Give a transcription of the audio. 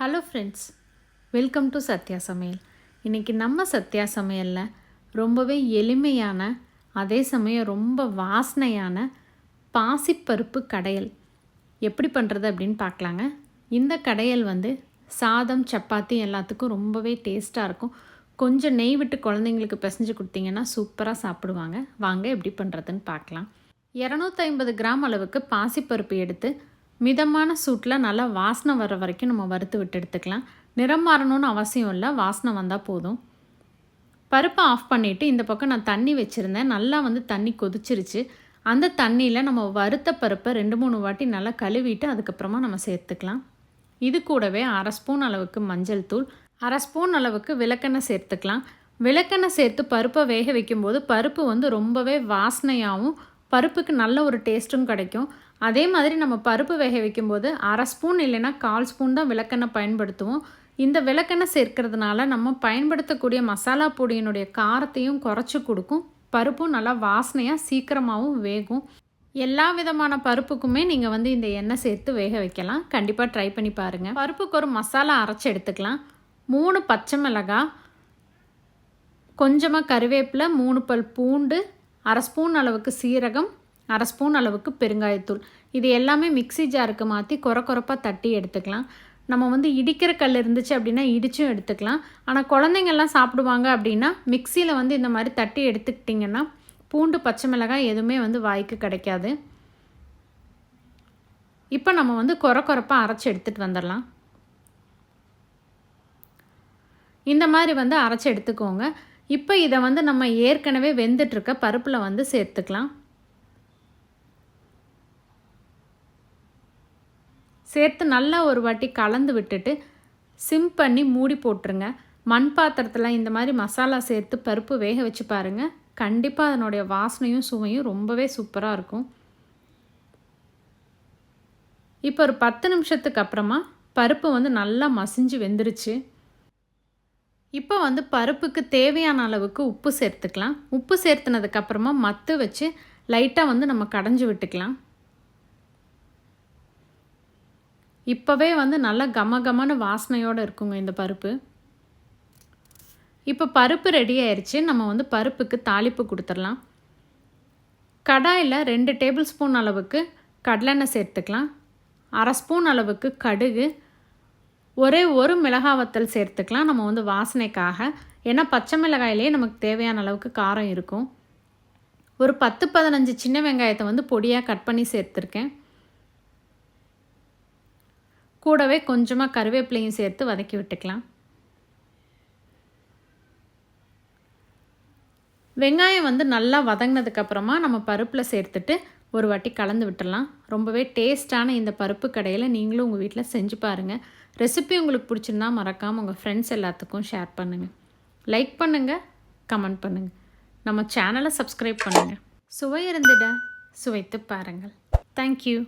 Hello friends welcome to Sathya சமையல் இன்றைக்கி நம்ம சத்யா சமையலில் ரொம்பவே எளிமையான அதே சமயம் ரொம்ப வாசனையான பாசிப்பருப்பு கடையல் எப்படி பண்ணுறது அப்படின்னு பார்க்கலாங்க. இந்த கடையல் வந்து சாதம் சப்பாத்தி எல்லாத்துக்கும் ரொம்பவே டேஸ்ட்டாக இருக்கும். கொஞ்சம் நெய் விட்டு குழந்தைங்களுக்கு பிசைஞ்சு கொடுத்தீங்கன்னா சூப்பராக சாப்பிடுவாங்க. வாங்க எப்படி பண்ணுறதுன்னு பார்க்கலாம். இரநூத்தி ஐம்பது கிராம் அளவுக்கு பாசிப்பருப்பு எடுத்து மிதமான சூட்டில் நல்லா வாசனை வர வரைக்கும் நம்ம வறுத்து விட்டு எடுத்துக்கலாம். நிறம் மாறணும்னு அவசியம் இல்லை வாசனை வந்தால் போதும். பருப்பை ஆஃப் பண்ணிவிட்டு இந்த பக்கம் நான் தண்ணி வச்சுருந்தேன். நல்லா வந்து தண்ணி கொதிச்சிருச்சு. அந்த தண்ணியில் நம்ம வறுத்த பருப்பை ரெண்டு மூணு வாட்டி நல்லா கழுவிட்டு அதுக்கப்புறமா நம்ம சேர்த்துக்கலாம். இது கூடவே அரை ஸ்பூன் அளவுக்கு மஞ்சள் தூள் அரை ஸ்பூன் அளவுக்கு விளக்கெண்ணெய் சேர்த்துக்கலாம். விளக்கெண்ணெய் சேர்த்து பருப்பை வேக வைக்கும்போது பருப்பு வந்து ரொம்பவே வாசனையாகவும் பருப்புக்கு நல்ல ஒரு டேஸ்ட்டும் கிடைக்கும். அதே மாதிரி நம்ம பருப்பு வேக வைக்கும்போது அரை ஸ்பூன் இல்லைன்னா கால் ஸ்பூன் தான் விளக்கெண்ணெய் பயன்படுத்துவோம். இந்த விளக்கெண்ணெய் சேர்க்கறதுனால நம்ம பயன்படுத்தக்கூடிய மசாலா பொடியினுடைய காரத்தையும் குறைச்சி கொடுக்கும். பருப்பும் நல்லா வாசனையாக சீக்கிரமாகவும் வேகும். எல்லா விதமான பருப்புக்குமே நீங்கள் வந்து இந்த எண்ணெய் சேர்த்து வேக வைக்கலாம். கண்டிப்பாக ட்ரை பண்ணி பாருங்கள் பருப்புக்கு ஒரு மசாலா அரைச்சி எடுத்துக்கலாம். மூணு பச்சை மிளகாய் கொஞ்சமாக கருவேப்பிலை மூணு பல் பூண்டு அரை ஸ்பூன் அளவுக்கு சீரகம் அரை ஸ்பூன் அளவுக்கு பெருங்காயத்தூள். இது எல்லாமே மிக்ஸி ஜாருக்கு மாற்றி குறை குறைப்பாக தட்டி எடுத்துக்கலாம். நம்ம வந்து இடிக்கிற கல் இருந்துச்சு அப்படின்னா இடிச்சும் எடுத்துக்கலாம். ஆனால் குழந்தைங்கள்லாம் சாப்பிடுவாங்க அப்படின்னா மிக்சியில் வந்து இந்த மாதிரி தட்டி எடுத்துக்கிட்டிங்கன்னா பூண்டு பச்சை மிளகாய் எதுவுமே வந்து வாய்க்கு கிடைக்காது. இப்போ நம்ம வந்து குறை குறைப்பாக அரைச்சி எடுத்துகிட்டு வந்துடலாம். இந்த மாதிரி வந்து அரைச்சி எடுத்துக்கோங்க. இப்போ இதை வந்து நம்ம ஏற்கனவே வெந்துட்டுருக்க பருப்பில் வந்து சேர்த்துக்கலாம். சேர்த்து நல்லா ஒரு வாட்டி கலந்து விட்டுட்டு சிம் பண்ணி மூடி போட்டுருங்க. மண் பாத்திரத்தில் இந்த மாதிரி மசாலா சேர்த்து பருப்பு வேக வச்சு பாருங்கள் கண்டிப்பாக அதனுடைய வாசனையும் சுவையும் ரொம்பவே சூப்பராக இருக்கும். இப்போ ஒரு பத்து நிமிஷத்துக்கு அப்புறமா பருப்பு வந்து நல்லா மசிஞ்சு வெந்துருச்சு. இப்போ வந்து பருப்புக்கு தேவையான அளவுக்கு உப்பு சேர்த்துக்கலாம். உப்பு சேர்த்துனதுக்கப்புறமா மத்து வச்சு லைட்டாக வந்து நம்ம கடைஞ்சி விட்டுக்கலாம். இப்போவே வந்து நல்லா கமகமான வாசனையோடு இருக்குங்க இந்த பருப்பு. இப்போ பருப்பு ரெடி ஆயிடுச்சு நம்ம வந்து பருப்புக்கு தாளிப்பு கொடுத்துடலாம். கடாயில் ரெண்டு டேபிள் ஸ்பூன் அளவுக்கு கடலெண்ணெய் சேர்த்துக்கலாம். அரை ஸ்பூன் அளவுக்கு கடுகு. ஒரே ஒரு மிளகா வத்தல் சேர்த்துக்கலாம் நம்ம வந்து வாசனைக்காக. ஏன்னா பச்சை மிளகாயிலேயே நமக்கு தேவையான அளவுக்கு காரம் இருக்கும். ஒரு பத்து பதினஞ்சு சின்ன வெங்காயத்தை வந்து பொடியாக கட் பண்ணி சேர்த்துருக்கேன். கூடவே கொஞ்சமாக கருவேப்பிலையும் சேர்த்து வதக்கி விட்டுக்கலாம். வெங்காயம் வந்து நல்லா வதங்கினதுக்கப்புறமா நம்ம பருப்பில் சேர்த்துட்டு ஒரு வாட்டி கலந்து விட்டுடலாம் ரொம்பவே டேஸ்ட்டான இந்த பருப்பு கடையில் நீங்களும் உங்கள் வீட்டில் செஞ்சு பாருங்கள் ரெசிபி உங்களுக்கு பிடிச்சிருந்தா மறக்காமல் உங்கள் ஃப்ரெண்ட்ஸ் எல்லாத்துக்கும் ஷேர் பண்ணுங்கள் லைக் பண்ணுங்கள் கமெண்ட் பண்ணுங்கள் நம்ம சேனலை சப்ஸ்கிரைப் பண்ணுங்கள் சுவை இருந்துட சுவைத்து பாருங்கள். தேங்க்யூ